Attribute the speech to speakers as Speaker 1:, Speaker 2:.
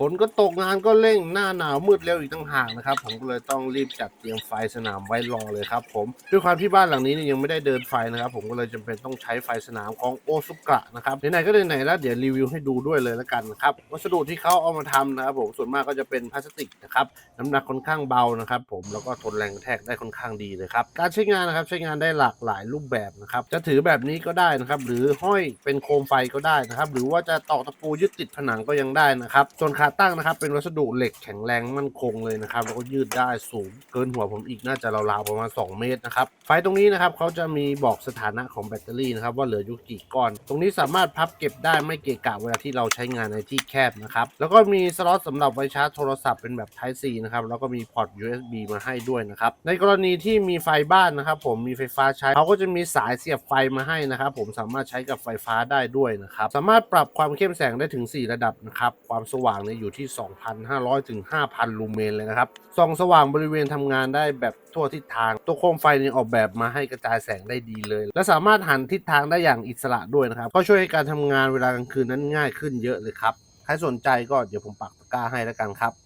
Speaker 1: ฝนก็ตกงานก็เร่งหน้าหนาวมืดเร็วอีกต่างหากนะครับ ผมก็เลยต้องรีบจัดเตรียมไฟสนามไว้รอเลยครับผมด้วยความที่บ้านหลังนี้เนี่ยยังไม่ได้เดินไฟนะครับ ผมก็เลยจำเป็นต้องใช้ไฟสนามของโอซุกะนะครับไหนๆก็ไหนๆแล้วเดี๋ยวรีวิวให้ดูด้วยเลยแล้วกันนะครับวัสดุที่เขาเอามาทำนะครับผมส่วนมากก็จะเป็นพลาสติกนะครับน้ำหนักค่อนข้างเบานะครับ ผมแล้วก็ทนแรงกระแทกได้ค่อนข้างดีเลยครับการใช้งานนะครับใช้งานได้หลากหลายรูปแบบนะครับจะถือแบบนี้ก็ได้นะครับหรือห้อยเป็นโคมไฟก็ได้นะครับหรือว่าจะตอกตะปูยึดติดผนังก็ยังได้นะครับส่วนขาตั้งนะครับ เป็นวัสดุเหล็กแข็งแรงมั่นคงเลยนะครับ แล้วก็ยืดได้สูงเกินหัวผมอีกน่าจะราวๆประมาณ 2 เมตรนะครับ ไฟตรงนี้นะครับเขาจะมีบอกสถานะของแบตเตอรี่นะครับว่าเหลืออยู่กี่ก้อน ตรงนี้สามารถพับเก็บได้ไม่เกะกะเวลาที่เราใช้งานในที่แคบนะครับ แล้วก็มีสล็อตสำหรับไว้ชาร์จโทรศัพท์เป็นแบบ Type C นะครับ แล้วก็มีพอร์ต USB มาให้ด้วยนะครับ ในกรณีที่มีไฟบ้านนะครับ ผมมีไฟฟ้าใช้เขาก็จะมีสายเสียบไฟมาให้นะครับ ผมสามารถใช้กับไฟฟ้าได้ด้วยนะครับ สามารถปรับความเข้มแสงได้ถึง 4 ระดับนะครับ ความสว่างเนี่ยอยู่ที่ 2,500 ถึง 5,000 ลูเมนเลยนะครับส่องสว่างบริเวณทำงานได้แบบทั่วทิศทาง ตัวโคมไฟเนี่ยออกแบบมาให้กระจายแสงได้ดีเลย และสามารถหันทิศทางได้อย่างอิสระด้วยนะครับ ก็ช่วยให้การทำงานเวลากลางคืนนั้นง่ายขึ้นเยอะเลยครับ ใครสนใจก็เดี๋ยวผมปักตะกร้าให้แล้วกันครับ